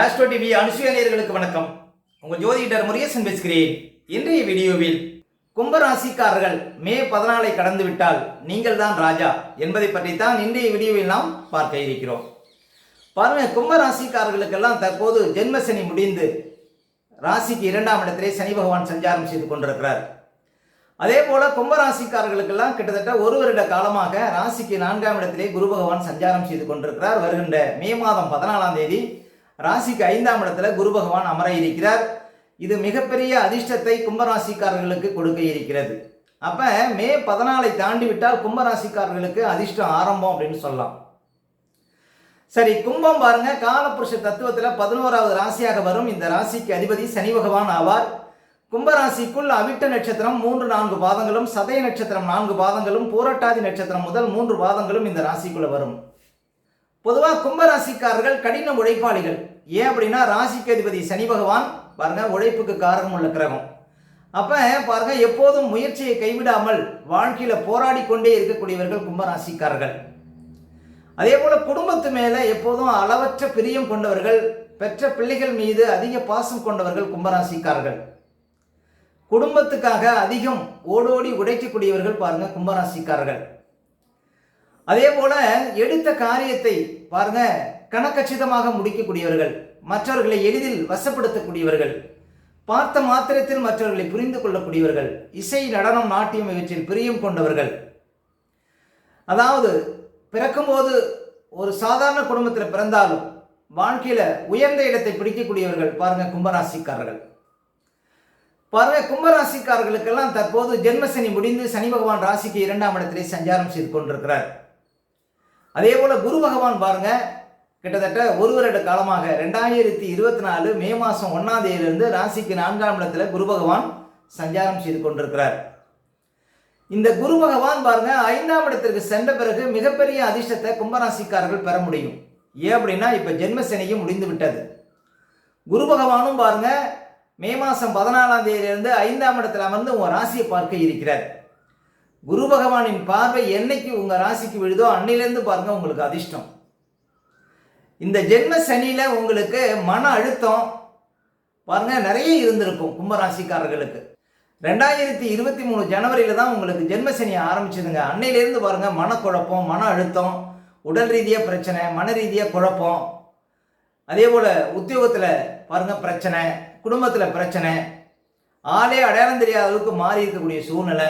Astro TV அனுசுயானியர்களுக்கு வணக்கம். உங்கள் ஜோதிடர் முருகேசன் பேசுகிறேன். இன்றைய வீடியோவில் கும்பராசிக்காரர்கள் மே பதினாலை கடந்து விட்டால் நீங்கள் தான் ராஜா என்பதை பற்றி தான் இன்றைய வீடியோவில் நாம் பார்க்க இருக்கிறோம். பாருங்க கும்பராசிக்காரர்களுக்கெல்லாம் தற்போது ஜென்மசனி முடிந்து ராசிக்கு இரண்டாம் இடத்திலே சனி பகவான் சஞ்சாரம் செய்து கொண்டிருக்கிறார். அதே போல கும்பராசிக்காரர்களுக்கெல்லாம் கிட்டத்தட்ட ஒரு வருட காலமாக ராசிக்கு நான்காம் இடத்திலே குரு பகவான் சஞ்சாரம் செய்து கொண்டிருக்கிறார். வருகின்ற மே மாதம் பதினாலாம் தேதி ராசிக்கு ஐந்தாம் இடத்துல குரு பகவான் அமர இருக்கிறார். இது மிகப்பெரிய அதிர்ஷ்டத்தை கும்பராசிக்காரர்களுக்கு கொடுக்க இருக்கிறது. அப்ப மே பதினாலை தாண்டி விட்டால் கும்பராசிக்காரர்களுக்கு அதிர்ஷ்டம் ஆரம்பம் அப்படின்னு சொல்லலாம். சரி கும்பம் பாருங்க. காலபுருஷ தத்துவத்தில் பதினோராவது ராசியாக வரும். இந்த ராசிக்கு அதிபதி சனி பகவான் ஆவார். கும்பராசிக்குள் அவிட்ட நட்சத்திரம் மூன்று நான்கு பாதங்களும் சதய நட்சத்திரம் நான்கு பாதங்களும் பூரட்டாதி நட்சத்திரம் முதல் மூன்று பாதங்களும் இந்த ராசிக்குள்ள வரும். பொதுவாக கும்பராசிக்காரர்கள் கடின உழைப்பாளிகள். ஏன் அப்படின்னா ராசிக்கு அதிபதி சனி பகவான் பாருங்க உழைப்புக்கு காரணம் உள்ள கிரகம். அப்ப பாருங்க எப்போதும் முயற்சியை கைவிடாமல் வாழ்க்கையில போராடி கொண்டே இருக்கக்கூடியவர்கள் கும்பராசிக்காரர்கள். அதே போல குடும்பத்து மேல எப்போதும் அளவற்ற பிரியம் கொண்டவர்கள் பெற்ற பிள்ளைகள் மீது அதிக பாசம் கொண்டவர்கள் கும்பராசிக்காரர்கள். குடும்பத்துக்காக அதிகம் ஓடோடி உடைக்கக்கூடியவர்கள் பாருங்க கும்பராசிக்காரர்கள். அதே போல எடுத்த காரியத்தை பாருங்க கணக்கச்சிதமாக முடிக்கக்கூடியவர்கள் மற்றவர்களை எளிதில் வசப்படுத்தக்கூடியவர்கள் பார்த்த மாத்திரத்தில் மற்றவர்களை புரிந்து கொள்ளக்கூடியவர்கள் இசை நடனம் நாட்டியம் இவற்றில் பிரியம் கொண்டவர்கள். அதாவது பிறக்கும்போது ஒரு சாதாரண குடும்பத்தில் பிறந்தாலும் வாழ்க்கையில உயர்ந்த இடத்தை பிடிக்கக்கூடியவர்கள் பாருங்க கும்பராசிக்காரர்கள். பாருங்க கும்பராசிக்காரர்களுக்கெல்லாம் தற்போது ஜென்மசனி முடிந்து சனி பகவான் ராசிக்கு இரண்டாம் இடத்திலே சஞ்சாரம் செய்து கொண்டிருக்கிறார். அதே போல் குரு பகவான் பாருங்க கிட்டத்தட்ட ஒரு வருட காலமாக ரெண்டாயிரத்தி இருபத்தி நாலு மே மாதம் ஒன்றாம் தேதியிலிருந்து ராசிக்கு நான்காம் இடத்துல குரு பகவான் சஞ்சாரம் செய்து கொண்டிருக்கிறார். இந்த குரு பகவான் பாருங்க ஐந்தாம் இடத்திற்கு சென்ற பிறகு மிகப்பெரிய அதிர்ஷ்டத்தை கும்பராசிக்காரர்கள் பெற முடியும். ஏன் அப்படின்னா இப்போ ஜென்மசனியும் முடிந்து விட்டது. குரு பகவானும் பாருங்க மே மாதம் பதினாலாம் தேதியிலிருந்து ஐந்தாம் இடத்துல அமர்ந்து உங்கள் ராசியை பார்க்க இருக்கிறார். குரு பகவானின் பார்வை என்னைக்கு உங்கள் ராசிக்கு விழுதோ அன்னிலேருந்து பாருங்க உங்களுக்கு அதிர்ஷ்டம். இந்த ஜென்ம சனியில் உங்களுக்கு மன அழுத்தம் பாருங்க நிறைய இருந்திருக்கும் கும்பராசிக்காரர்களுக்கு. ரெண்டாயிரத்தி இருபத்தி மூணு ஜனவரியில் தான் உங்களுக்கு ஜென்ம சனி ஆரம்பிச்சதுங்க. அன்னையிலேருந்து பாருங்கள் மனக்குழப்பம் மன அழுத்தம் உடல் ரீதியாக பிரச்சனை மன ரீதியாக குழப்பம். அதே போல் உத்தியோகத்தில் பாருங்க பிரச்சனை குடும்பத்தில் பிரச்சனை. ஆளே அடையாளம் தெரியாத அளவுக்கு மாறி இருக்கக்கூடிய சூழ்நிலை.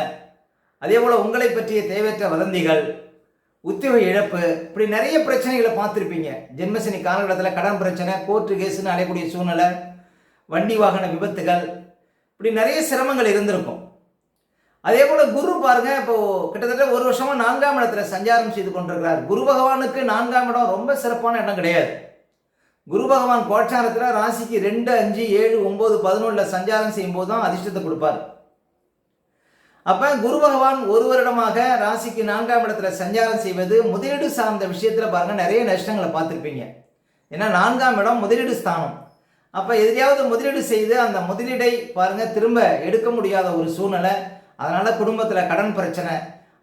அதே போல் உங்களை பற்றிய தேவையற்ற வதந்திகள் உத்தியோக இழப்பு இப்படி நிறைய பிரச்சனைகளை பார்த்துருப்பீங்க. ஜென்மசனி காலகட்டத்தில் கடன் பிரச்சனை கோர்ட்டு கேஸுன்னு அடையக்கூடிய சூழ்நிலை வண்டி வாகன விபத்துகள் இப்படி நிறைய சிரமங்கள் இருந்திருக்கும். அதே போல் குரு பாருங்க இப்போ கிட்டத்தட்ட ஒரு வருஷமா நான்காம் இடத்துல சஞ்சாரம் செய்து கொண்டிருக்கிறார். குரு பகவானுக்கு நான்காம் இடம் ரொம்ப சிறப்பான இடம் கிடையாது. குரு பகவான் கோட்சாரத்தில் ராசிக்கு ரெண்டு அஞ்சு ஏழு ஒம்பது பதினொன்றில் சஞ்சாரம் செய்யும் போது தான் அதிர்ஷ்டத்தை கொடுப்பார். அப்போ குரு பகவான் ஒரு வருடமாக ராசிக்கு நான்காம் இடத்துல சஞ்சாரம் செய்வது முதலீடு சார்ந்த விஷயத்தில் பாருங்கள் நிறைய நஷ்டங்களை பார்த்துருப்பீங்க. ஏன்னா நான்காம் இடம் முதலீடு ஸ்தானம். அப்போ எதையாவது முதலீடு செய்து அந்த முதலீடை பாருங்கள் திரும்ப எடுக்க முடியாத ஒரு சூழ்நிலை. அதனால் குடும்பத்தில் கடன் பிரச்சனை.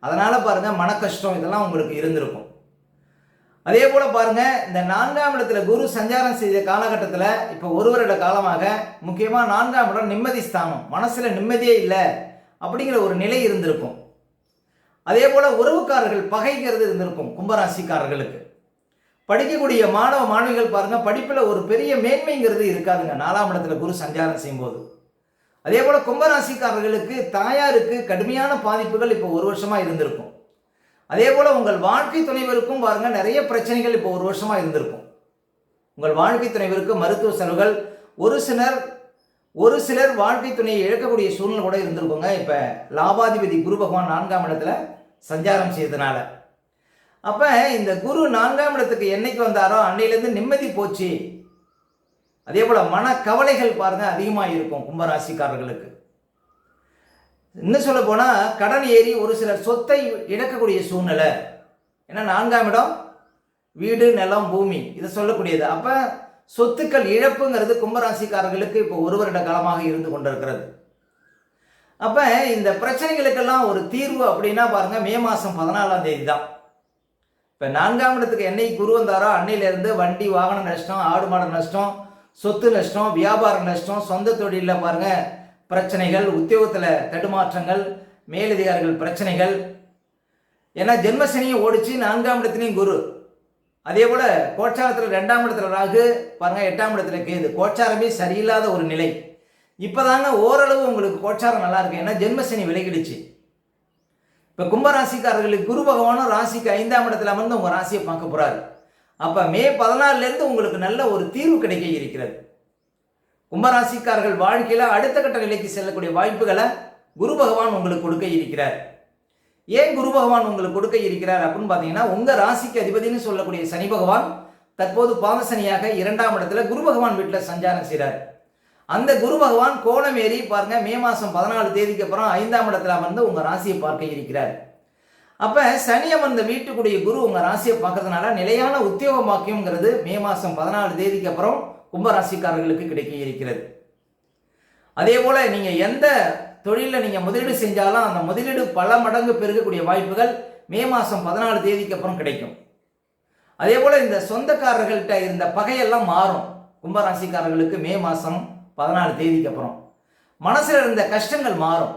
அதனால் பாருங்க மன கஷ்டம் இதெல்லாம் உங்களுக்கு இருந்திருக்கும். அதே போல் பாருங்க இந்த நான்காம் இடத்துல குரு சஞ்சாரம் செய்த காலகட்டத்தில் இப்போ ஒரு வருட காலமாக முக்கியமாக நான்காம் இடம் நிம்மதி ஸ்தானம். மனசில் நிம்மதியே இல்லை. அப்படிங்கிற ஒரு நிலை இருந்திருக்கும். அதே போல உறவுக்காரர்கள் பகைங்கிறது இருந்திருக்கும் கும்பராசிக்காரர்களுக்கு. படிக்கக்கூடிய மாணவ மாணவிகள் பாருங்க படிப்பில் ஒரு பெரிய மேன்மைங்கிறது இருக்காதுங்க. நாலாம் இடத்துல குரு சஞ்சாரம் செய்யும்போது. அதே போல கும்பராசிக்காரர்களுக்கு தாயாருக்கு கடுமையான பாதிப்புகள் இப்போ ஒரு வருஷமா இருந்திருக்கும். அதே போல உங்கள் வாழ்க்கை துணைவருக்கும் பாருங்க நிறைய பிரச்சனைகள் இப்போ ஒரு வருஷமா இருந்திருக்கும். உங்கள் வாழ்க்கை துணைவருக்கு மருத்துவ செலவுகள் ஒரு சிலர் ஒரு சிலர் வாழ்க்கை துணையை இழக்கக்கூடிய சூழ்நிலை கூட இருந்திருக்குங்க. இப்போ லாபாதிபதி குரு பகவான் நான்காம் இடத்துல சஞ்சாரம் செய்தனால அப்போ இந்த குரு நான்காம் இடத்துக்கு என்னைக்கு வந்தாரோ அன்னையிலேருந்து நிம்மதி போச்சு. அதே போல் மன கவலைகள் அதிகமாக இருக்கும் கும்பராசிக்காரர்களுக்கு. இன்னும் சொல்ல போனால் கடன் ஏறி ஒரு சிலர் சொத்தை இழக்கக்கூடிய சூழ்நிலை. ஏன்னா நான்காம் இடம் வீடு நிலம் பூமி இதை சொல்லக்கூடியது. அப்போ சொத்துக்கள் இழப்புங்கிறது கும்பராசிக்காரர்களுக்கு இப்போ ஒரு வருட காலமாக இருந்து கொண்டிருக்கிறது. அப்போ இந்த பிரச்சனைகளுக்கெல்லாம் ஒரு தீர்வு அப்படின்னா பாருங்க மே மாதம் பதினாலாம் தேதி தான் இப்போ நான்காம் இடத்துக்கு என்னைக்கு குரு வந்தாரோ? அன்னையிலேருந்து வண்டி வாகன நஷ்டம் ஆடு மாடு நஷ்டம் சொத்து நஷ்டம் வியாபார நஷ்டம் சொந்த தொழிலில் பாருங்க பிரச்சனைகள் உத்தியோகத்தில் தடுமாற்றங்கள் மேலதிகாரிகள் பிரச்சனைகள். ஏன்னா ஜென்மசனியும் ஓடிச்சு நான்காம் இடத்துலையும் குரு. அதே போல கோச்சாரத்தில் ரெண்டாம் இடத்துல ராகு பாருங்க எட்டாம் இடத்துல கேது. கோச்சாரமே சரியில்லாத ஒரு நிலை. இப்போதாங்க ஓரளவு உங்களுக்கு கோச்சாரம் நல்லா இருக்கு. ஏன்னா ஜென்மசனி விலகிடுச்சு. இப்போ கும்பராசிக்காரர்களுக்கு குரு பகவானும் ராசிக்கு ஐந்தாம் இடத்துல அமர்ந்து உங்கள் ராசியை பார்க்க போறாரு. அப்போ மே பதினாலுலேருந்து உங்களுக்கு நல்ல ஒரு தீர்வு கிடைக்க இருக்கிறது. கும்பராசிக்காரர்கள் வாழ்க்கையில் அடுத்த கட்ட நிலைக்கு செல்லக்கூடிய வாய்ப்புகளை குரு பகவான் உங்களுக்கு கொடுக்க இருக்கிறார். ஏன் குரு பகவான் உங்களுக்கு கொடுக்க இருக்கிறார் அப்படின்னு பார்த்தீங்கன்னா உங்கள் ராசிக்கு அதிபதினு சொல்லக்கூடிய சனி பகவான் தற்போது பாவசனியாக இரண்டாம் இடத்துல குரு பகவான் வீட்டில் சஞ்சாரம் செய்கிறார் அந்த குரு பகவான் கோணமேறி பாருங்க மே மாதம் பதினாலு தேதிக்கு அப்புறம் ஐந்தாம் இடத்துல அமர்ந்து உங்கள் ராசியை பார்க்க இருக்கிறார். அப்போ சனி அமர்ந்த வீட்டுக்குடைய குரு உங்கள் ராசியை பார்க்கறதுனால நிலையான உத்தியோக பாக்கியம்ங்கிறது மே மாதம் பதினாலு தேதிக்கு அப்புறம் கும்பராசிக்காரர்களுக்கு கிடைக்க இருக்கிறது. அதே போல் நீங்கள் எந்த தொழிலில் நீங்கள் முதலீடு செஞ்சாலும் அந்த முதலீடு பல மடங்கு பெருகக்கூடிய வாய்ப்புகள் மே மாதம் பதினாலு தேதிக்கு அப்புறம் கிடைக்கும். அதே போல் இந்த சொந்தக்காரர்கள்ட்ட இருந்த பகையெல்லாம் மாறும். கும்பராசிக்காரர்களுக்கு மே மாதம் பதினாலு தேதிக்கு அப்புறம். மனசில் இருந்த கஷ்டங்கள் மாறும்.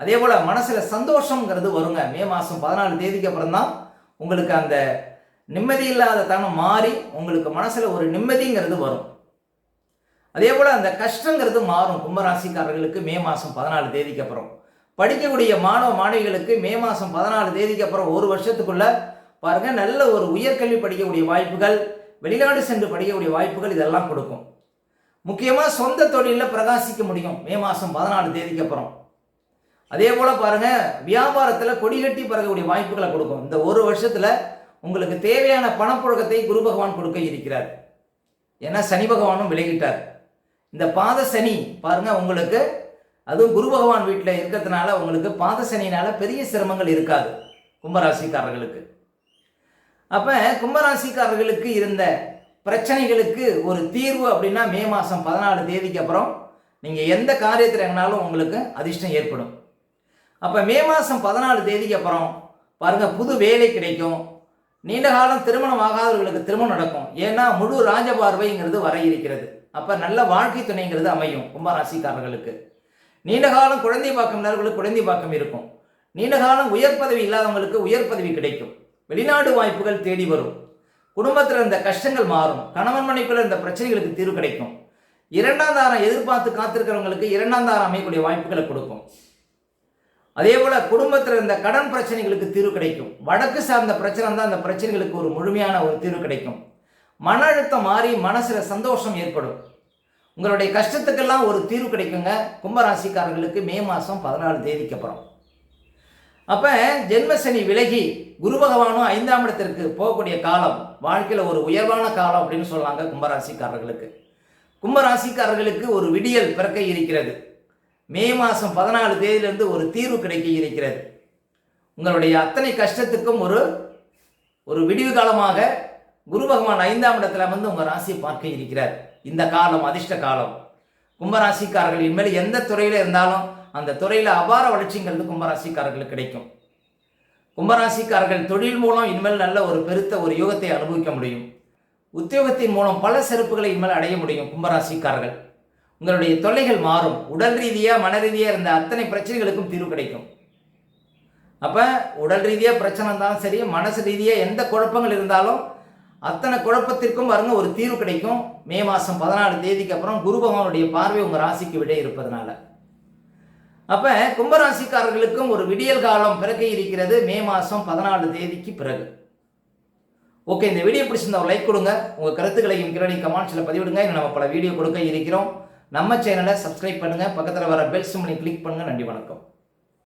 அதே போல் மனசில் சந்தோஷங்கிறது வருங்க. மே மாதம் பதினாலு தேதிக்கு அப்புறம் தான் உங்களுக்கு அந்த நிம்மதி இல்லாத தனம் மாறி உங்களுக்கு மனசில் ஒரு நிம்மதிங்கிறது வரும். அதே போல் அந்த கஷ்டங்கிறது மாறும். கும்பராசிக்காரர்களுக்கு மே மாதம் பதினாலு தேதிக்கு அப்புறம். படிக்கக்கூடிய மாணவ மாணவிகளுக்கு மே மாதம் பதினாலு தேதிக்கு அப்புறம் ஒரு வருஷத்துக்குள்ள பாருங்கள் நல்ல ஒரு உயர்கல்வி படிக்கக்கூடிய வாய்ப்புகள் வெளிநாடு சென்று படிக்கக்கூடிய வாய்ப்புகள் இதெல்லாம் கொடுக்கும். முக்கியமாக சொந்த தொழிலில் பிரகாசிக்க முடியும் மே மாதம் பதினாலு தேதிக்கு அப்புறம். அதே போல் பாருங்கள் வியாபாரத்தில் கொடி கட்டி பறக்கக்கூடிய வாய்ப்புகளை கொடுக்கும். இந்த ஒரு வருஷத்தில் உங்களுக்கு தேவையான பணப்புழக்கத்தை குரு பகவான் கொடுக்க இருக்கிறார். ஏன்னா சனி பகவானும் விலகிட்டார். இந்த பாத சனி பாருங்க உங்களுக்கு அதுவும் குரு பகவான் வீட்டில் இருக்கிறதுனால உங்களுக்கு பாத சனினால பெரிய சிரமங்கள் இருக்காது கும்பராசிக்காரர்களுக்கு. அப்போ கும்பராசிக்காரர்களுக்கு இருந்த பிரச்சனைகளுக்கு ஒரு தீர்வு அப்படின்னா மே மாதம் பதினாலு தேதிக்கு அப்புறம் நீங்கள் எந்த காரியத்தில் இறங்கினாலும் உங்களுக்கு அதிர்ஷ்டம் ஏற்படும். அப்போ மே மாதம் பதினாலு தேதிக்கு அப்புறம் பாருங்கள் புது வேலை கிடைக்கும். நீண்ட காலம் திருமணம் ஆகாதவர்களுக்கு திருமணம் நடக்கும். ஏன்னா முழு ராஜபார்வைங்கிறது வர இருக்கிறது அப்போ நல்ல வாழ்க்கை துணைங்கிறது அமையும் கும்பராசிக்காரர்களுக்கு நீண்ட காலம் குழந்தை பாக்கம் இல்லாதவர்களுக்கு குழந்தை பாக்கம் இருக்கும். நீண்ட காலம் உயர் பதவி இல்லாதவங்களுக்கு உயர் பதவி கிடைக்கும். வெளிநாடு வாய்ப்புகள் தேடி வரும். குடும்பத்தில் இருந்த கஷ்டங்கள் மாறும். கணவன் மனைக்குள்ள இருந்த பிரச்சனைகளுக்கு தீர்வு கிடைக்கும். இரண்டாம் தாரம் எதிர்பார்த்து காத்திருக்கிறவங்களுக்கு இரண்டாம் தாரம் அமையக்கூடிய வாய்ப்புகளை கொடுக்கும். அதே போல குடும்பத்தில் இருந்த கடன் பிரச்சனைகளுக்கு தீர்வு கிடைக்கும். வடக்கு சார்ந்த பிரச்சனை தான் அந்த பிரச்சனைகளுக்கு ஒரு முழுமையான ஒரு தீர்வு கிடைக்கும். மன அழுத்தம் மாறி மனசில் சந்தோஷம் ஏற்படும். உங்களுடைய கஷ்டத்துக்கெல்லாம் ஒரு தீர்வு கிடைக்குங்க. கும்பராசிக்காரர்களுக்கு மே மாதம் பதினாலு தேதிக்கு அப்புறம். அப்போ ஜென்மசனி விலகி குரு பகவானும் ஐந்தாம் இடத்திற்கு போகக்கூடிய காலம் வாழ்க்கையில் ஒரு உயர்வான காலம் அப்படின்னு சொல்லுவாங்க கும்பராசிக்காரர்களுக்கு. கும்பராசிக்காரர்களுக்கு ஒரு விடியல் பிறக்க இருக்கிறது. மே மாதம் பதினாலு தேதியிலிருந்து ஒரு தீர்வு கிடைக்க இருக்கிறது. உங்களுடைய அத்தனை கஷ்டத்துக்கும் ஒரு ஒரு விடிவு காலமாக குரு பகவான் ஐந்தாம் இடத்துல வந்து உங்கள் ராசியை பார்க்க இருக்கிறார். இந்த காலம் அதிர்ஷ்ட காலம். கும்பராசிக்காரர்கள் இனிமேல் எந்த துறையில் இருந்தாலும் அந்த துறையில் அபார வளர்ச்சிங்கிறது கும்பராசிக்காரர்களுக்கு கிடைக்கும். கும்பராசிக்காரர்கள் தொழில் மூலம் இனிமேல் நல்ல ஒரு பெருத்த ஒரு யோகத்தை அனுபவிக்க முடியும். உத்தியோகத்தின் மூலம் பல சிறப்புகளை இனிமேல் அடைய முடியும் கும்பராசிக்காரர்கள். உங்களுடைய தொல்லைகள் மாறும். உடல் ரீதியாக மன ரீதியாக இருந்த அத்தனை பிரச்சனைகளுக்கும் தீர்வு கிடைக்கும். அப்போ உடல் ரீதியாக பிரச்சனை இருந்தாலும் சரி மனசு ரீதியாக எந்த குழப்பங்கள் இருந்தாலும் அத்தனை குழப்பத்திற்கும் பாருங்க ஒரு தீர்வு கிடைக்கும். மே மாதம் பதினாலு தேதிக்கு அப்புறம் குரு பகவானுடைய பார்வை உங்கள் ராசிக்கு விட இருப்பதனால. அப்போ கும்பராசிக்காரர்களுக்கும் ஒரு விடியல் காலம் பிறக்க இருக்கிறது. மே மாதம் பதினாலு தேதிக்கு பிறகு. ஓகே இந்த வீடியோ பிடிச்சிருந்தா ஒரு லைக் கொடுங்க. உங்கள் கருத்துக்களையும் கிரணி கமெண்ட்ஸில் பதிவிடுங்க. இன்னும் நம்ம பல வீடியோ கொடுக்க இருக்கிறோம். நம்ம சேனலை சப்ஸ்கிரைப் பண்ணுங்கள் பக்கத்தில் வர பெல் சிம்மனை கிளிக் பண்ணுங்கள் நன்றி வணக்கம்.